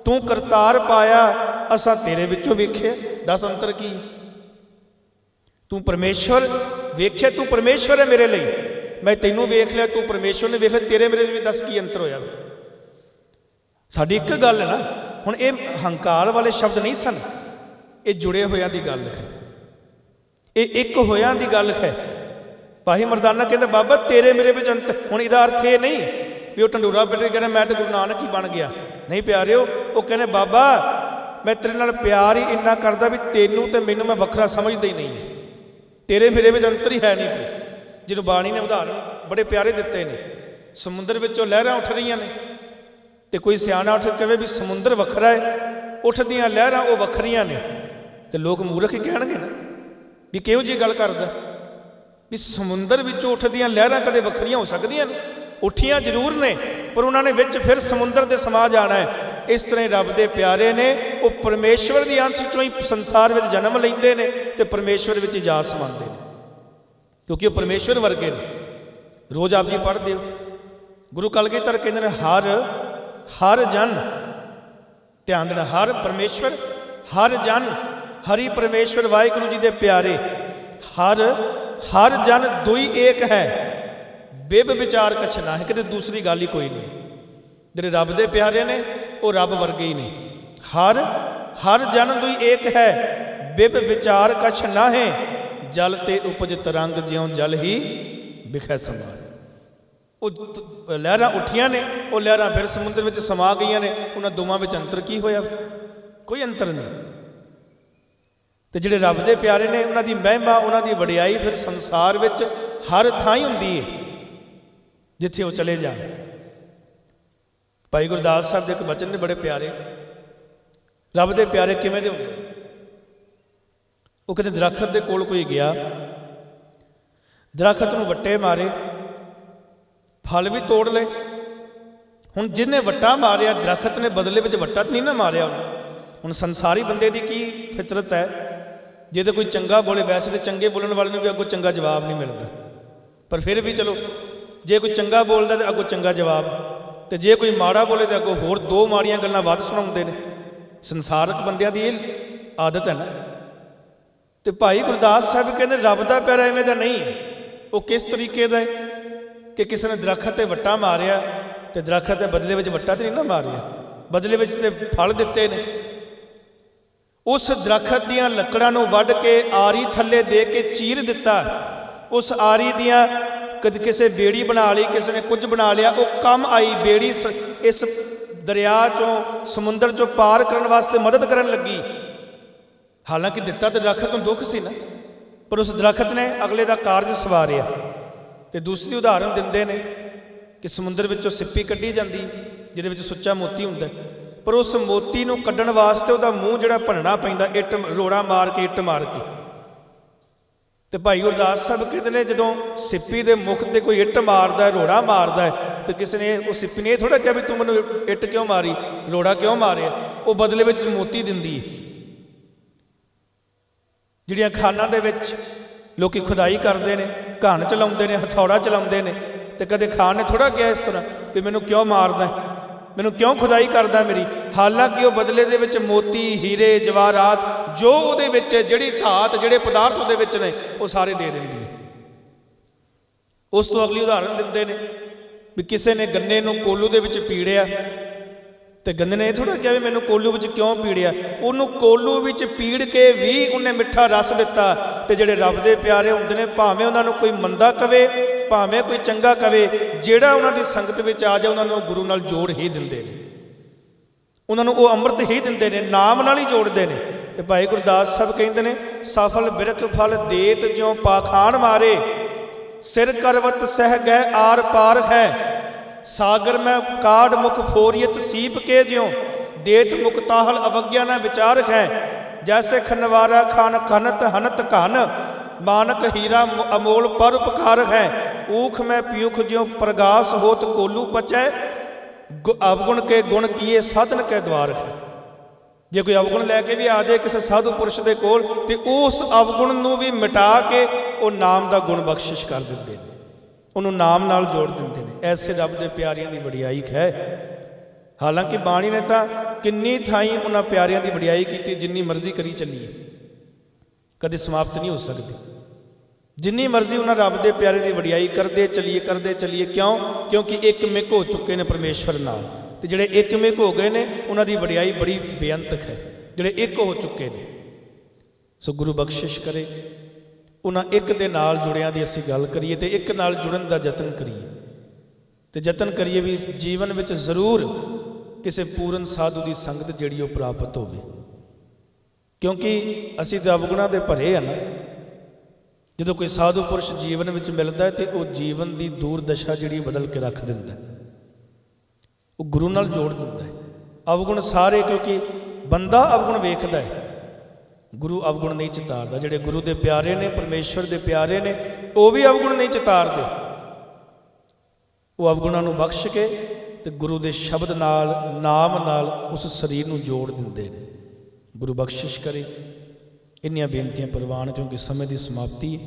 ਤੂੰ ਕਰਤਾਰ ਪਾਇਆ ਅਸਾਂ ਤੇਰੇ ਵਿੱਚੋਂ ਵੇਖਿਆ। ਦਸ ਅੰਤਰ ਕੀ? ਤੂੰ ਪਰਮੇਸ਼ਵਰ, ਵੇਖਿਆ ਤੂੰ ਪਰਮੇਸ਼ਵਰ ਹੈ ਮੇਰੇ ਲਈ। ਮੈਂ ਤੈਨੂੰ ਵੇਖ ਲਿਆ, ਤੂੰ ਪਰਮੇਸ਼ਵਰ ਨੇ ਵੇਖ ਲਿਆ, ਤੇਰੇ ਮੇਰੇ ਵਿੱਚ ਦੱਸ ਕੀ ਅੰਤਰ ਹੋਇਆ? ਸਾਡੀ ਇੱਕ ਗੱਲ ਹੈ ਨਾ, ਹੁਣ ਇਹ ਹੰਕਾਰ ਵਾਲੇ ਸ਼ਬਦ ਨਹੀਂ ਸਨ। ਇਹ ਜੁੜੇ ਹੋਇਆਂ ਦੀ ਗੱਲ ਹੈ। ਇਹ ਇੱਕ ਹੋਇਆਂ ਦੀ ਗੱਲ ਹੈ। ਭਾਈ ਮਰਦਾਨਾ ਕਹਿੰਦਾ, ਬਾਬਾ ਤੇਰੇ ਮੇਰੇ ਵਿੱਚ ਅੰਤ, ਹੁਣ ਇਹਦਾ ਅਰਥ ਇਹ ਨਹੀਂ ਵੀ ਉਹ ਟੰਡੂਰਾ ਬੈਠ ਕੇ ਕਹਿੰਦਾ, ਮੈਂ ਤਾਂ ਗੁਰੂ ਨਾਨਕ ਹੀ ਬਣ ਗਿਆ। ਨਹੀਂ ਪਿਆਰਿਓ, ਉਹ ਕਹਿੰਦੇ, ਬਾਬਾ ਮੈਂ ਤੇਰੇ ਨਾਲ ਪਿਆਰ ਹੀ ਇੰਨਾ ਕਰਦਾ ਵੀ ਤੈਨੂੰ ਤੇ ਮੈਨੂੰ ਮੈਂ ਵੱਖਰਾ ਸਮਝਦਾ ਹੀ ਨਹੀਂ ਹੈ। ਤੇਰੇ ਮੇਰੇ ਵਿੱਚ ਅੰਤਰ ਹੀ ਹੈ ਨਹੀਂ ਕੋਈ। ਜਿਹਨੂੰ ਬਾਣੀ ਨੇ ਉਦਾਹਰਨ ਬੜੇ ਪਿਆਰੇ ਦਿੱਤੇ ਨੇ। ਸਮੁੰਦਰ ਵਿੱਚੋਂ ਲਹਿਰਾਂ ਉੱਠ ਰਹੀਆਂ ਨੇ। ਤੇ ਕੋਈ ਸਿਆਣਾ ਉੱਠ ਕੇ ਕਹੇ ਵੀ ਸਮੁੰਦਰ ਵੱਖਰਾ ਹੈ, ਉੱਠਦੀਆਂ ਲਹਿਰਾਂ ਉਹ ਵੱਖਰੀਆਂ ਨੇ। ਤੇ ਲੋਕ ਮੂਰਖ ਹੀ ਕਹਿਣਗੇ ਨਾ ਵੀ ਕਿਹੋ ਜੀ ਗੱਲ ਕਰਦਾ? ਵੀ ਸਮੁੰਦਰ ਵਿੱਚੋਂ ਉੱਠਦੀਆਂ ਲਹਿਰਾਂ ਕਦੇ ਵੱਖਰੀਆਂ ਹੋ ਸਕਦੀਆਂ ਨੇ। ਉੱਠੀਆਂ ਜ਼ਰੂਰ ਨੇ, ਪਰ ਉਹਨਾਂ ਨੇ ਵਿੱਚ ਫਿਰ ਸਮੁੰਦਰ ਦੇ ਸਮਾ ਜਾਣਾ ਹੈ। ਇਸ ਤਰ੍ਹਾਂ ਰੱਬ ਦੇ ਪਿਆਰੇ ਨੇ, ਉਹ ਪਰਮੇਸ਼ਵਰ ਦੀ ਅੰਸ਼ ਚੋਂ ਹੀ ਸੰਸਾਰ ਵਿੱਚ ਜਨਮ ਲੈਂਦੇ ਨੇ ਤੇ ਪਰਮੇਸ਼ਵਰ ਵਿੱਚ ਇਜਾਸ ਮੰਨਦੇ ਨੇ। ਕਿਉਂਕਿ ਉਹ ਪਰਮੇਸ਼ਵਰ ਵਰਗੇ ਨੇ। ਰੋਜ਼ ਆਪ ਜੀ ਪੜ੍ਹਦੇ ਹੋ। ਗੁਰੂ ਕਲਗੀਧਰ ਕਹਿੰਦੇ ਨੇ, ਹਰ ਹਰ ਜਨ, ਧਿਆਨ ਦੇਣਾ, ਹਰ ਪਰਮੇਸ਼ਵਰ, ਹਰ ਜਨ, ਹਰੀ ਪਰਮੇਸ਼ਵਰ ਵਾਹਿਗੁਰੂ ਜੀ ਦੇ ਪਿਆਰੇ। ਹਰ ਹਰ ਜਨ ਦੁਈ ਏਕ ਹੈ। ਬਿਬ ਵਿਚਾਰ ਕਛ ਨਾ ਹੈ, ਕਿਤੇ ਦੂਸਰੀ ਗੱਲ ਹੀ ਕੋਈ ਨਹੀਂ। ਜਿਹੜੇ ਰੱਬ ਦੇ ਪਿਆਰੇ ਨੇ ਉਹ ਰੱਬ ਵਰਗੇ ਹੀ ਨੇ। ਹਰ ਹਰ ਜਨ ਦੁਈ ਏਕ ਹੈ, ਬਿਬ ਵਿਚਾਰ ਕਛ ਨਾ ਜਲ ਤੇ ਉਪਜ ਤਰੰਗ ਜਿਉ ਜਲ ਹੀ ਵਿਖੈ ਸਮਾਏ ਉਹ ਲਹਿਰਾਂ ਉੱਠੀਆਂ ਨੇ, ਉਹ ਲਹਿਰਾਂ ਫਿਰ ਸਮੁੰਦਰ ਵਿੱਚ ਸਮਾ ਗਈਆਂ ਨੇ, ਉਹਨਾਂ ਦੋਵਾਂ ਵਿੱਚ ਅੰਤਰ ਕੀ ਹੋਇਆ? ਕੋਈ ਅੰਤਰ ਨਹੀਂ। ਤੇ ਜਿਹੜੇ ਰੱਬ ਦੇ ਪਿਆਰੇ ਨੇ, ਉਹਨਾਂ ਦੀ ਮਹਿਮਾ, ਉਹਨਾਂ ਦੀ ਵਡਿਆਈ ਫਿਰ ਸੰਸਾਰ ਵਿੱਚ ਹਰ ਥਾਂ ਹੀ ਹੁੰਦੀ ਹੈ ਜਿੱਥੇ ਉਹ ਚਲੇ ਜਾਣ। ਭਾਈ ਗੁਰਦਾਸ ਸਾਹਿਬ ਦੇ ਇੱਕ ਬਚਨ ਨੇ ਬੜੇ ਪਿਆਰੇ। ਰੱਬ ਦੇ ਪਿਆਰੇ ਕਿਵੇਂ ਦੇ ਹੁੰਦੇ? ਉਹ ਕਿਤੇ ਦਰਖਤ ਦੇ ਕੋਲ ਕੋਈ ਗਿਆ, ਦਰਖਤ ਨੂੰ ਵੱਟੇ ਮਾਰੇ, ਫਲ ਵੀ ਤੋੜ ਲਏ। ਹੁਣ ਜਿਹਨੇ ਵੱਟਾ ਮਾਰਿਆ, ਦਰਖਤ ਨੇ ਬਦਲੇ ਵਿੱਚ ਵੱਟਾ ਤਾਂ ਨਹੀਂ ਨਾ ਮਾਰਿਆ ਉਹਨੂੰ। ਹੁਣ ਸੰਸਾਰੀ ਬੰਦੇ ਦੀ ਕੀ ਫਿਤਰਤ ਹੈ? ਜੇ ਤਾਂ ਕੋਈ ਚੰਗਾ ਬੋਲੇ, ਵੈਸੇ ਤੇ ਚੰਗੇ ਬੋਲਣ ਵਾਲੇ ਨੂੰ ਵੀ ਅੱਗੋਂ ਚੰਗਾ ਜਵਾਬ ਨਹੀਂ ਮਿਲਦਾ। ਪਰ ਫਿਰ ਵੀ ਚਲੋ, ਜੇ ਕੋਈ ਚੰਗਾ ਬੋਲਦਾ ਤੇ ਅੱਗੋਂ ਚੰਗਾ ਜਵਾਬ ਤੇ ਜੇ ਕੋਈ ਮਾੜਾ ਬੋਲੇ ਤੇ ਅੱਗੋਂ ਹੋਰ ਦੋ ਮਾੜੀਆਂ ਗੱਲਾਂ ਵੱਧ ਸੁਣਾਉਂਦੇ ਨੇ। ਸੰਸਾਰਕ ਬੰਦਿਆਂ ਦੀ ਇਹ ਆਦਤ ਹੈ ਨਾ। ਤੇ ਭਾਈ ਗੁਰਦਾਸ ਸਾਹਿਬ ਕਹਿੰਦੇ, ਰੱਬ ਦਾ ਪਿਆਰਾ ਐਵੇਂ ਦਾ ਨਹੀਂ। ਉਹ ਕਿਸ ਤਰੀਕੇ ਦਾ ਹੈ ਕਿ ਕਿਸੇ ਨੇ ਦਰਖਤ ਤੇ ਵੱਟਾ ਮਾਰਿਆ ਤੇ ਦਰਖਤ ਦੇ ਬਦਲੇ ਵਿੱਚ ਵੱਟਾ ਤੇ ਨਹੀਂ ਨਾ ਮਾਰਿਆ। ਬਦਲੇ ਵਿੱਚ ਤੇ ਫਲ ਦਿੱਤੇ ਨੇ। ਉਸ ਦਰਖਤ ਦੀਆਂ ਲੱਕੜਾਂ ਨੂੰ ਵੱਢ ਕੇ ਆਰੀ ਥੱਲੇ ਦੇ ਕੇ ਚੀਰ ਦਿੱਤਾ। ਉਸ ਆਰੀ ਦੀਆਂ ਕਦ ਕਿਸੇ ਬੇੜੀ ਬਣਾ ਲਈ, ਕਿਸੇ ਨੇ ਕੁਝ ਬਣਾ ਲਿਆ, ਉਹ ਕੰਮ ਆਈ ਬੇੜੀ ਸ- ਇਸ ਦਰਿਆ ਚੋਂ, ਸਮੁੰਦਰ ਚੋਂ ਪਾਰ ਕਰਨ ਵਾਸਤੇ ਮਦਦ ਕਰਨ ਲੱਗੀ। ਹਾਲਾਂਕਿ ਦਿੱਤਾ ਤੇ ਦਰਖਤ ਨੂੰ ਦੁੱਖ ਸੀ ਨਾ, ਪਰ ਉਸ ਦਰਖਤ ਨੇ ਅਗਲੇ ਦਾ ਕਾਰਜ ਸਵਾਰਿਆ। ਤੇ ਦੂਸਰੀ ਉਦਾਹਰਨ ਦਿੰਦੇ ਨੇ ਕਿ ਸਮੁੰਦਰ ਵਿੱਚੋਂ ਸਿੱਪੀ ਕੱਢੀ ਜਾਂਦੀ, ਜਿਹਦੇ ਵਿੱਚ ਸੁੱਚਾ ਮੋਤੀ ਹੁੰਦਾ ਪਰ ਉਸ ਮੋਤੀ ਨੂੰ ਕੱਢਣ ਵਾਸਤੇ ਉਹਦਾ ਮੂੰਹ ਜਿਹੜਾ ਭੰਨਣਾ ਪੈਂਦਾ, ਇੱਟ ਰੋੜਾ ਮਾਰ ਕੇ ਇੱਟ ਮਾਰ ਕੇ। ਤੇ ਭਾਈ ਗੁਰਦਾਸ ਸਾਹਿਬ ਕਹਿੰਦੇ ਨੇ ਜਦੋਂ ਸਿੱਪੀ ਦੇ ਮੁਖ ਤੇ ਕੋਈ ਇੱਟ ਮਾਰਦਾ ਰੋੜਾ ਮਾਰਦਾ ਹੈ, ਤੇ ਕਿਸੇ ਨੇ ਉਹ ਸਿੱਪੀ ਨੇ ਇਹ ਥੋੜਾ ਕਿਹਾ ਵੀ ਤੂੰ ਮੈਨੂੰ ਇੱਟ ਕਿਉਂ ਮਾਰੀ ਰੋੜਾ ਕਿਉਂ ਮਾਰਿਆ? ਉਹ ਬਦਲੇ ਵਿੱਚ ਮੋਤੀ ਦਿੰਦੀ ਹੈ। ਜਿਹੜੀਆਂ ਖਾਨਾਂ ਦੇ ਵਿੱਚ ਲੋਕੀ ਖੁਦਾਈ ਕਰਦੇ ਨੇ ਘਾਣ ਚਲਾਉਂਦੇ ਨੇ ਹਥੌੜਾ ਚਲਾਉਂਦੇ ਨੇ ਤੇ ਕਦੇ ਖਾਨ ਨੇ ਥੋੜਾ ਕਿਹਾ ਇਸ ਤਰ੍ਹਾਂ ਵੀ ਮੈਨੂੰ ਕਿਉਂ ਮਾਰਦਾ ਮੈਨੂੰ ਕਿਉਂ ਖੁਦਾਈ ਕਰਦਾ ਮੇਰੀ? ਹਾਲਾਂਕਿ ਉਹ ਬਦਲੇ ਦੇ ਵਿੱਚ ਮੋਤੀ, ਹੀਰੇ, ਜਵਾਹਰਾਤ, ਜੋ ਉਹਦੇ ਵਿੱਚ ਜਿਹੜੀ ਧਾਤ, ਜਿਹੜੇ ਪਦਾਰਥ ਉਹਦੇ ਵਿੱਚ ਨੇ, ਉਹ ਸਾਰੇ ਦੇ ਦਿੰਦੀ ਹੈ। ਉਸ ਤੋਂ ਅਗਲੀ ਉਦਾਹਰਨ ਦਿੰਦੇ ਨੇ ਵੀ ਕਿਸੇ ਨੇ ਗੰਨੇ ਨੂੰ ਕੋਲੂ ਦੇ ਵਿੱਚ ਪੀੜਿਆ। ਤੇ ਗੰਨੇ ਨੇ ਇਹ ਥੋੜਾ ਕਿਹਾ ਵੀ ਮੈਨੂੰ ਕੋਲੂ ਵਿੱਚ ਕਿਉਂ ਪੀੜਿਆ? ਉਹਨੂੰ ਕੋਲੂ ਵਿੱਚ ਪੀੜ ਕੇ ਵੀ ਉਹਨੇ ਮਿੱਠਾ ਰਸ ਦਿੱਤਾ ਤੇ ਜਿਹੜੇ ਰੱਬ ਦੇ ਪਿਆਰੇ ਹੁੰਦੇ ਨੇ, ਭਾਵੇਂ ਉਹਨਾਂ ਨੂੰ ਕੋਈ ਮੰਦਾ ਕਵੇ ਭਾਵੇਂ ਕੋਈ ਚੰਗਾ ਕਵੇ, ਜਿਹੜਾ ਉਹਨਾਂ ਦੀ ਸੰਗਤ ਵਿੱਚ ਆ ਜਾ ਉਹਨਾਂ ਨੂੰ ਗੁਰੂ ਨਾਲ ਜੋੜ ਹੀ ਦਿੰਦੇ ਨੇ। ਉਹਨਾਂ ਨੂੰ ਉਹ ਅੰਮ੍ਰਿਤ ਹੀ ਦਿੰਦੇ ਨੇ, ਨਾਮ ਨਾਲ ਹੀ ਜੋੜਦੇ ਨੇ। ਤੇ ਭਾਈ ਗੁਰਦਾਸ ਸਾਹਿਬ ਕਹਿੰਦੇ ਨੇ, ਸਫਲ ਬਿਰਖ ਫਲ ਦੇਤ ਜਿਉ ਪਾਖਾਨ ਮਾਰੇ। ਸਿਰ ਕਰਵਤ ਸਹਿ ਗਏ ਆਰ ਪਾਰ ਹੈ। ਸਾਗਰ ਮੈਂ ਕਾੜ ਮੁਖ ਫੋਰੀਅਤ ਸੀਪ ਕੇ ਜਿਉ। ਦੇਤ ਮੁਕਤਾਹਲ ਅਵਗਿਆ ਨਾ ਵਿਚਾਰਕ ਹੈ। ਜੈਸੇ ਖਨਵਾਰਾ ਖਾਨ ਖਨਤ ਹਨਤ ਘਨ। ਮਾਨਕ ਹੀਰਾ ਅਮੋਲ ਪਰ ਉਪਕਾਰ ਹੈ। ਊਖ ਮੈਂ ਪਿਉਖ ਜਿਉ ਪ੍ਰਗਾਸ ਹੋਤ ਕੋਲੂ ਪਚੈ, ਗੁ- ਅਵਗੁਣ ਕੇ ਗੁਣ ਕੀਏ ਸਾਧਨ ਕੇ ਦਵਾਰ ਹੈ। ਜੇ ਕੋਈ ਅਵਗੁਣ ਲੈ ਕੇ ਵੀ ਆ ਜਾਏ ਕਿਸੇ ਸਾਧੂ ਪੁਰਸ਼ ਦੇ ਕੋਲ, ਤੇ ਉਸ ਅਵਗੁਣ ਨੂੰ ਵੀ ਮਿਟਾ ਕੇ ਉਹ ਨਾਮ ਦਾ ਗੁਣ ਬਖਸ਼ਿਸ਼ ਕਰ ਦਿੰਦੇ ਨੇ। ਉਹਨੂੰ ਨਾਮ ਨਾਲ ਜੋੜ ਦਿੰਦੇ ਨੇ। ਐਸੇ ਰੱਬ ਦੇ ਪਿਆਰਿਆਂ ਦੀ ਵਡਿਆਈ ਹੈ। ਹਾਲਾਂਕਿ ਬਾਣੀ ਨੇ ਤਾਂ ਕਿੰਨੀ ਥਾਈਂ ਉਹਨਾਂ ਪਿਆਰਿਆਂ ਦੀ ਵਡਿਆਈ ਕੀਤੀ, ਜਿੰਨੀ ਮਰਜ਼ੀ ਕਰੀ ਚੱਲੀਏ। ਕਦੇ ਸਮਾਪਤ ਨਹੀਂ ਹੋ ਸਕਦੀ। ਜਿੰਨੀ ਮਰਜ਼ੀ ਉਹਨਾਂ ਰੱਬ ਦੇ ਪਿਆਰੇ ਦੀ ਵਡਿਆਈ ਕਰਦੇ ਚੱਲੀਏ ਕਰਦੇ ਚੱਲੀਏ, ਕਿਉਂ? ਕਿਉਂਕਿ ਇੱਕ ਮਿਕ ਹੋ ਚੁੱਕੇ ਨੇ ਪਰਮੇਸ਼ਵਰ ਨਾਲ। ਤੇ ਜਿਹੜੇ ਇੱਕ ਮਿਕ ਹੋ ਗਏ ਨੇ, ਉਹਨਾਂ ਦੀ ਵਡਿਆਈ ਬੜੀ ਬੇਅੰਤਕ ਹੈ। ਜਿਹੜੇ ਇੱਕ ਹੋ ਚੁੱਕੇ ਨੇ, ਸੋ ਗੁਰੂ ਬਖਸ਼ਿਸ਼ ਕਰੇ। ਉਹਨਾਂ ਇੱਕ ਦੇ ਨਾਲ ਜੁੜਿਆਂ ਦੀ ਅਸੀਂ ਗੱਲ ਕਰੀਏ ਤੇ ਇੱਕ ਨਾਲ ਜੁੜਨ ਦਾ ਯਤਨ ਕਰੀਏ। ਤੇ ਯਤਨ ਕਰੀਏ ਵੀ ਇਸ ਜੀਵਨ ਵਿੱਚ ਜ਼ਰੂਰ ਕਿਸੇ ਪੂਰਨ ਸਾਧੂ ਦੀ ਸੰਗਤ ਜਿਹੜੀ ਉਹ ਪ੍ਰਾਪਤ ਹੋਵੇ। ਕਿਉਂਕਿ ਅਸੀਂ ਤਾਂ ਅਵਗੁਣਾਂ ਦੇ ਭਰੇ ਆ ਨਾ। ਜਦੋਂ ਕੋਈ ਸਾਧੂ ਪੁਰਸ਼ ਜੀਵਨ ਵਿੱਚ ਮਿਲਦਾ ਹੈ ਤੇ ਉਹ ਜੀਵਨ ਦੀ ਦੂਰਦਸ਼ਾ ਜਿਹੜੀ ਬਦਲ ਕੇ ਰੱਖ ਦਿੰਦਾ ਹੈ। ਉਹ ਗੁਰੂ ਨਾਲ ਜੋੜ ਦਿੰਦਾ ਹੈ। ਅਵਗੁਣ ਸਾਰੇ ਕਿਉਂਕਿ ਬੰਦਾ ਅਵਗੁਣ ਵੇਖਦਾ ਹੈ। ਗੁਰੂ ਅਵਗੁਣ ਨਹੀਂ ਚਿਤਾਰਦਾ। ਜਿਹੜੇ ਗੁਰੂ ਦੇ ਪਿਆਰੇ ਨੇ, ਪਰਮੇਸ਼ਵਰ ਦੇ ਪਿਆਰੇ ਨੇ, ਉਹ ਵੀ ਅਵਗੁਣ ਨਹੀਂ ਚਿਤਾਰਦੇ। ਉਹ ਅਵਗੁਣਾਂ ਨੂੰ ਬਖਸ਼ ਕੇ ਤੇ ਗੁਰੂ ਦੇ ਸ਼ਬਦ ਨਾਲ, ਨਾਮ ਨਾਲ ਉਸ ਸਰੀਰ ਨੂੰ ਜੋੜ ਦਿੰਦੇ ਨੇ। ਗੁਰੂ ਬਖਸ਼ਿਸ਼ ਕਰੇ। ਇੰਨੀਆਂ ਬੇਨਤੀਆਂ ਪ੍ਰਵਾਨ ਕਿਉਂਕਿ ਸਮੇਂ ਦੀ ਸਮਾਪਤੀ